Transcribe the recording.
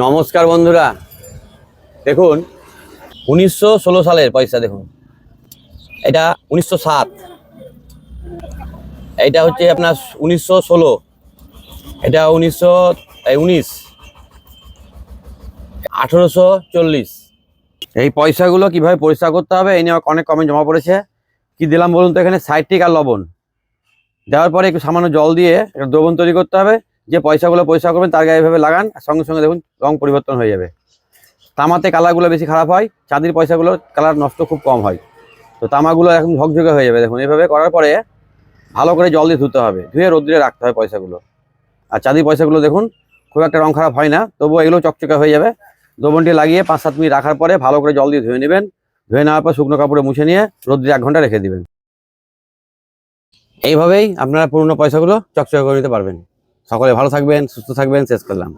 নমস্কার বন্ধুরা। দেখুন, উনিশশো ষোলো সালের পয়সা দেখুন। এটা উনিশশো সাত। এটা হচ্ছে আপনার উনিশশো ষোলো। এটা উনিশশো উনিশ। আঠেরোশো এই পয়সাগুলো কীভাবে পরিষ্কার করতে হবে, এই নিয়ে অনেক কমেন্ট জমা পড়েছে। কি দিলাম বলুন তো এখানে? সাইট্রিক আর লবণ। দেওয়ার পরে একটু সামান্য জল দিয়ে একটা দ্রবণ তৈরি করতে হবে। যে পয়সাগুলো পরিষ্কার করবেন, তার গায়ে এভাবে লাগান সঙ্গে সঙ্গে দেখুন রং পরিবর্তন হয়ে যাবে। তামাতে কালারগুলো বেশি খারাপ হয়, চাঁদির পয়সাগুলোর কালার নষ্ট খুব কম হয়। তো তামাগুলো এখন ঝকঝকে হয়ে যাবে, দেখুন। এভাবে করার পরে ভালো করে জল দিয়ে ধুতে হবে, ধুয়ে রোদ্রে রাখতে হয় পয়সাগুলো। আর চাঁদির পয়সাগুলো দেখুন, খুব একটা রং খারাপ হয় না, তবুও এগুলো চকচকে হয়ে যাবে। দ্রবণটি লাগিয়ে পাঁচ সাত মিনিট রাখার পরে ভালো করে জল দিয়ে ধুয়ে নেবেন। ধুয়ে নেওয়ার পর শুকনো কাপড়ে মুছে নিয়ে রোদ্রে এক ঘণ্টা রেখে দিবেন। এইভাবেই আপনারা পুরনো পয়সাগুলো চকচকে করে নিতে পারবেন। সকলে ভালো থাকবেন সুস্থ থাকবেন শেষ করলাম।